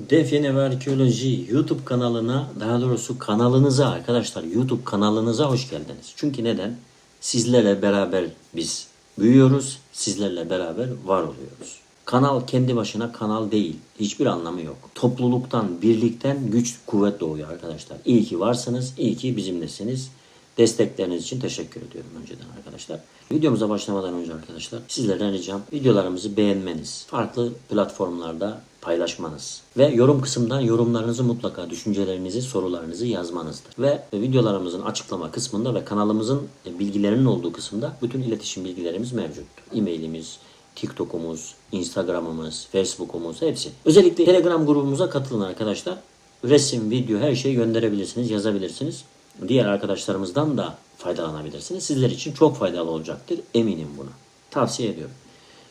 Define ve Arkeoloji YouTube kanalına, daha doğrusu kanalınıza arkadaşlar YouTube kanalınıza hoş geldiniz. Çünkü neden? Sizlerle beraber biz büyüyoruz, sizlerle beraber var oluyoruz. Kanal kendi başına kanal değil. Hiçbir anlamı yok. Topluluktan, birlikten güç, kuvvet doğuyor arkadaşlar. İyi ki varsınız, iyi ki bizimlesiniz. Destekleriniz için teşekkür ediyorum önceden arkadaşlar. Videomuza başlamadan önce arkadaşlar sizlerden ricam videolarımızı beğenmeniz, farklı platformlarda paylaşmanız ve yorum kısımdan yorumlarınızı mutlaka düşüncelerinizi, sorularınızı yazmanızdır. Ve videolarımızın açıklama kısmında ve kanalımızın bilgilerinin olduğu kısımda bütün iletişim bilgilerimiz mevcuttur. E-mailimiz, TikTok'umuz, Instagram'ımız, Facebook'umuz hepsi. Özellikle Telegram grubumuza katılın arkadaşlar. Resim, video her şeyi gönderebilirsiniz, yazabilirsiniz. Diğer arkadaşlarımızdan da faydalanabilirsiniz. Sizler için çok faydalı olacaktır. Eminim buna. Tavsiye ediyorum.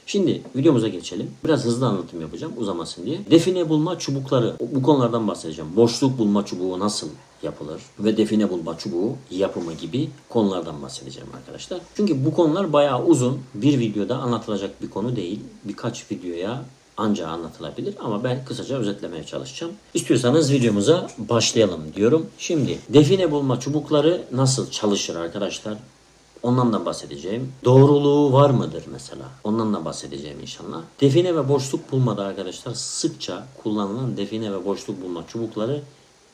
Şimdi videomuza geçelim. Biraz hızlı anlatım yapacağım uzamasın diye. Define bulma çubukları bu konulardan bahsedeceğim. Boşluk bulma çubuğu nasıl yapılır ve define bulma çubuğu yapımı gibi konulardan bahsedeceğim arkadaşlar. Çünkü bu konular bayağı uzun. Bir videoda anlatılacak bir konu değil. Birkaç videoya anca anlatılabilir ama ben kısaca özetlemeye çalışacağım. İstiyorsanız videomuza başlayalım diyorum. Şimdi define bulma çubukları nasıl çalışır arkadaşlar? Ondan da bahsedeceğim. Doğruluğu var mıdır mesela? Ondan da bahsedeceğim inşallah. Define ve boşluk bulmada arkadaşlar sıkça kullanılan define ve boşluk bulma çubukları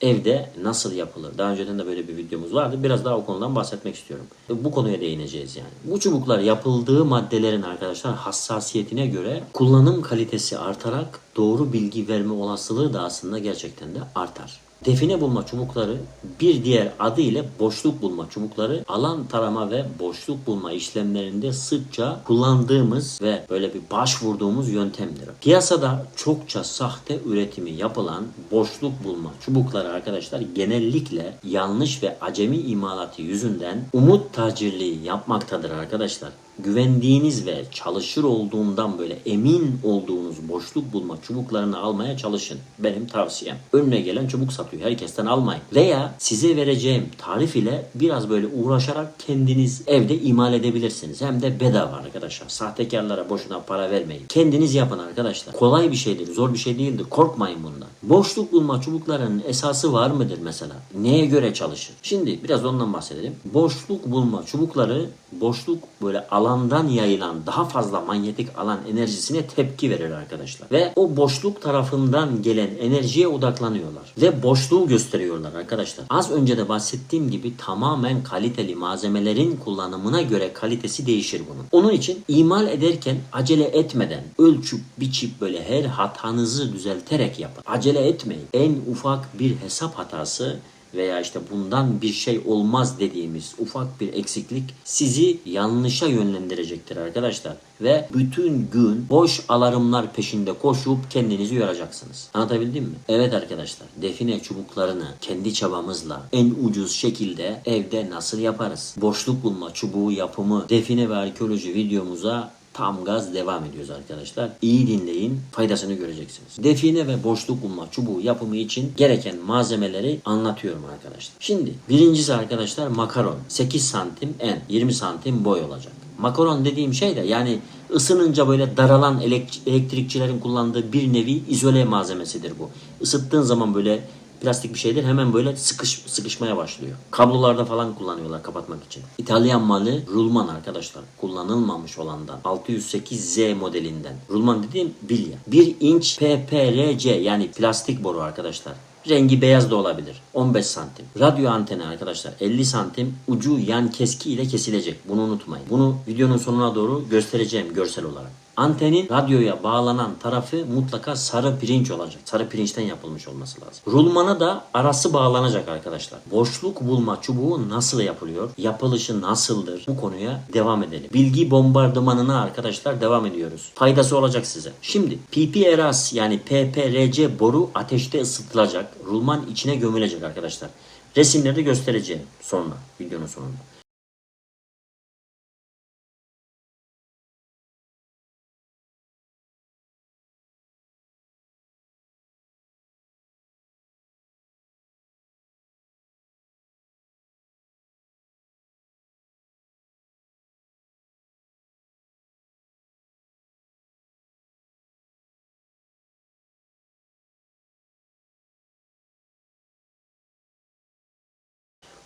evde nasıl yapılır? Daha önceden de böyle bir videomuz vardı. Biraz daha o konudan bahsetmek istiyorum. Bu konuya değineceğiz yani. Bu çubuklar yapıldığı maddelerin arkadaşlar hassasiyetine göre kullanım kalitesi artarak doğru bilgi verme olasılığı da aslında gerçekten de artar. Define bulma çubukları bir diğer adı ile boşluk bulma çubukları alan tarama ve boşluk bulma işlemlerinde sıkça kullandığımız ve böyle bir başvurduğumuz yöntemdir. Piyasada çokça sahte üretimi yapılan boşluk bulma çubukları arkadaşlar genellikle yanlış ve acemi imalatı yüzünden umut tacirliği yapmaktadır arkadaşlar güvendiğiniz ve çalışır olduğundan böyle emin olduğunuz boşluk bulma çubuklarını almaya çalışın. Benim tavsiyem. Önüne gelen çubuk satıyor. Herkesten almayın. Veya size vereceğim tarif ile biraz böyle uğraşarak kendiniz evde imal edebilirsiniz. Hem de bedava arkadaşlar. Sahtekarlara boşuna para vermeyin. Kendiniz yapın arkadaşlar. Kolay bir şeydir. Zor bir şey değildir. Korkmayın bundan. Boşluk bulma çubuklarının esası var mıdır mesela? Neye göre çalışır? Şimdi biraz ondan bahsedelim. Boşluk bulma çubukları boşluk böyle alandan yayılan daha fazla manyetik alan enerjisine tepki verir arkadaşlar. Ve o boşluk tarafından gelen enerjiye odaklanıyorlar. Ve boşluğu gösteriyorlar arkadaşlar. Az önce de bahsettiğim gibi tamamen kaliteli malzemelerin kullanımına göre kalitesi değişir bunun. Onun için imal ederken acele etmeden ölçüp biçip böyle her hatanızı düzelterek yapın. Acele etmeyin. En ufak bir hesap hatası veya işte bundan bir şey olmaz dediğimiz ufak bir eksiklik sizi yanlışa yönlendirecektir arkadaşlar. Ve bütün gün boş alarmlar peşinde koşup kendinizi yoracaksınız. Anlatabildim mi? Evet arkadaşlar define çubuklarını kendi çabamızla en ucuz şekilde evde nasıl yaparız? Boşluk bulma çubuğu yapımı define ve arkeoloji videomuza tam gaz devam ediyoruz arkadaşlar. İyi dinleyin, faydasını göreceksiniz. Define ve boşluk bulma çubuğu yapımı için gereken malzemeleri anlatıyorum arkadaşlar. Şimdi birincisi arkadaşlar makaron. 8 santim en, 20 santim boy olacak. Makaron dediğim şey de yani ısınınca böyle daralan elek- elektrikçilerin kullandığı bir nevi izole malzemesidir bu. Isıttığın zaman böyle plastik bir şeydir hemen böyle sıkış, sıkışmaya başlıyor. Kablolarda falan kullanıyorlar kapatmak için. İtalyan malı rulman arkadaşlar. Kullanılmamış olandan. 608Z modelinden. Rulman dediğim bilye. 1 inç PPRC yani plastik boru arkadaşlar. Rengi beyaz da olabilir. 15 santim. Radyo anteni arkadaşlar 50 santim. Ucu yan keski ile kesilecek. Bunu unutmayın. Bunu videonun sonuna doğru göstereceğim görsel olarak. Antenin radyoya bağlanan tarafı mutlaka sarı pirinç olacak. Sarı pirinçten yapılmış olması lazım. Rulmana da arası bağlanacak arkadaşlar. Boşluk bulma çubuğu nasıl yapılıyor? Yapılışı nasıldır? Bu konuya devam edelim. Bilgi bombardımanına arkadaşlar devam ediyoruz. Faydası olacak size. Şimdi PPRS yani PPRC boru ateşte ısıtılacak. Rulman içine gömülecek arkadaşlar. Resimleri göstereceğim sonra videonun sonunda.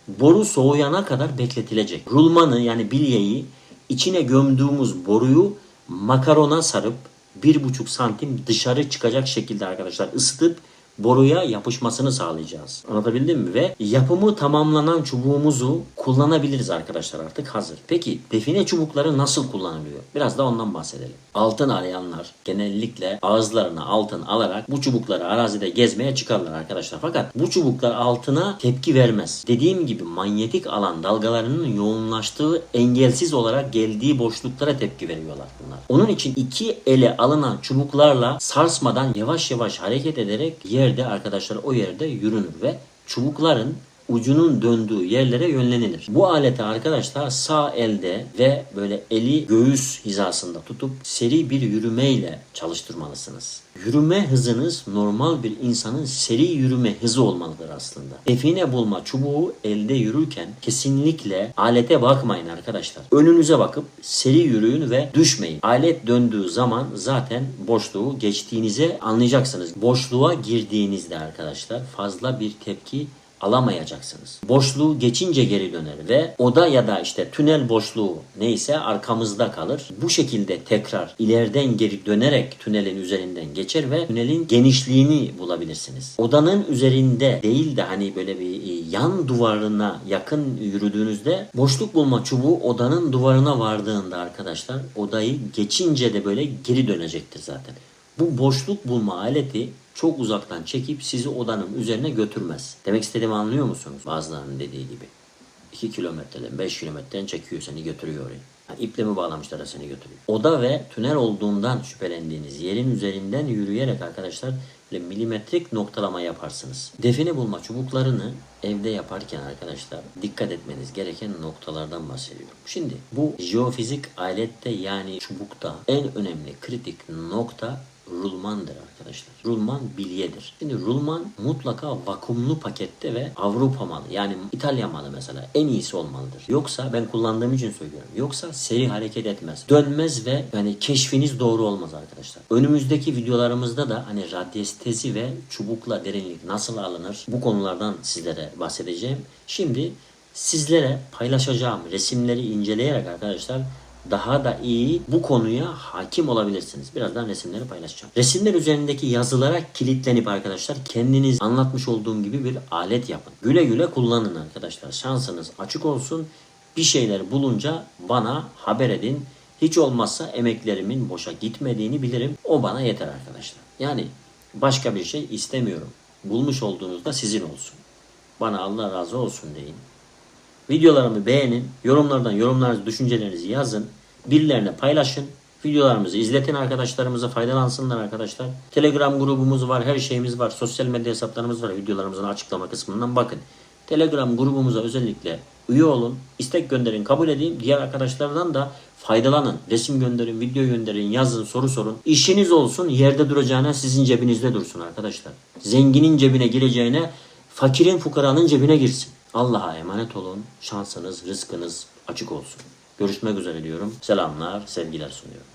Boru soğuyana kadar bekletilecek. Rulmanı yani bilyeyi içine gömdüğümüz boruyu makarona sarıp 1,5 santim dışarı çıkacak şekilde arkadaşlar ısıtıp boruya yapışmasını sağlayacağız. Anlatabildim mi? Ve yapımı tamamlanan çubuğumuzu kullanabiliriz arkadaşlar artık hazır. Peki define çubukları nasıl kullanılıyor? Biraz da ondan bahsedelim. Altın arayanlar genellikle ağızlarına altın alarak bu çubukları arazide gezmeye çıkarlar arkadaşlar. Fakat bu çubuklar altına tepki vermez. Dediğim gibi manyetik alan dalgalarının yoğunlaştığı engelsiz olarak geldiği boşluklara tepki veriyorlar bunlar. Onun için iki ele alınan çubuklarla sarsmadan yavaş yavaş hareket ederek yerde arkadaşlar o yerde yürünür ve çubukların ucunun döndüğü yerlere yönlenilir. Bu aleti arkadaşlar sağ elde ve böyle eli göğüs hizasında tutup seri bir yürümeyle çalıştırmalısınız. Yürüme hızınız normal bir insanın seri yürüme hızı olmalıdır aslında. Define bulma çubuğu elde yürürken kesinlikle alete bakmayın arkadaşlar. Önünüze bakıp seri yürüyün ve düşmeyin. Alet döndüğü zaman zaten boşluğu geçtiğinize anlayacaksınız. Boşluğa girdiğinizde arkadaşlar fazla bir tepki alamayacaksınız. Boşluğu geçince geri döner ve oda ya da işte tünel boşluğu neyse arkamızda kalır. Bu şekilde tekrar ileriden geri dönerek tünelin üzerinden geçer ve tünelin genişliğini bulabilirsiniz. Odanın üzerinde değil de hani böyle bir e, yan duvarına yakın yürüdüğünüzde boşluk bulma çubuğu odanın duvarına vardığında arkadaşlar odayı geçince de böyle geri dönecektir zaten. Bu boşluk bulma aleti çok uzaktan çekip sizi odanın üzerine götürmez. Demek istediğimi anlıyor musunuz? Bazılarının dediği gibi. 2 kilometreden 5 kilometreden çekiyor seni götürüyor oraya. Yani iple mi bağlamışlar da seni götürüyor. Oda ve tünel olduğundan şüphelendiğiniz yerin üzerinden yürüyerek arkadaşlar böyle milimetrik noktalama yaparsınız. Define bulma çubuklarını evde yaparken arkadaşlar dikkat etmeniz gereken noktalardan bahsediyorum. Şimdi bu jeofizik alette yani çubukta en önemli kritik nokta rulmandır arkadaşlar. Rulman bilyedir. Şimdi rulman mutlaka vakumlu pakette ve Avrupa malı yani İtalya malı mesela en iyisi olmalıdır. Yoksa ben kullandığım için söylüyorum. Yoksa seri hareket etmez. Dönmez ve yani keşfiniz doğru olmaz arkadaşlar. Önümüzdeki videolarımızda da hani radyestezi ve çubukla derinlik nasıl alınır bu konulardan sizlere bahsedeceğim. Şimdi sizlere paylaşacağım resimleri inceleyerek arkadaşlar daha da iyi bu konuya hakim olabilirsiniz. Birazdan resimleri paylaşacağım. Resimler üzerindeki yazılara kilitlenip arkadaşlar kendiniz anlatmış olduğum gibi bir alet yapın. Güle güle kullanın arkadaşlar. Şansınız açık olsun. Bir şeyler bulunca bana haber edin. Hiç olmazsa emeklerimin boşa gitmediğini bilirim. O bana yeter arkadaşlar. Yani başka bir şey istemiyorum. Bulmuş olduğunuzda sizin olsun. Bana Allah razı olsun deyin. Videolarımı beğenin. Yorumlardan yorumlarınızı, düşüncelerinizi yazın. Birilerine paylaşın. Videolarımızı izletin arkadaşlarımıza faydalansınlar arkadaşlar. Telegram grubumuz var, her şeyimiz var. Sosyal medya hesaplarımız var. Videolarımızın açıklama kısmından bakın. Telegram grubumuza özellikle üye olun. istek gönderin, kabul edeyim. Diğer arkadaşlardan da faydalanın. Resim gönderin, video gönderin, yazın, soru sorun. İşiniz olsun, yerde duracağına sizin cebinizde dursun arkadaşlar. Zenginin cebine gireceğine fakirin fukaranın cebine girsin. Allah'a emanet olun. Şansınız, rızkınız açık olsun. Görüşmek üzere diyorum. Selamlar, sevgiler sunuyorum.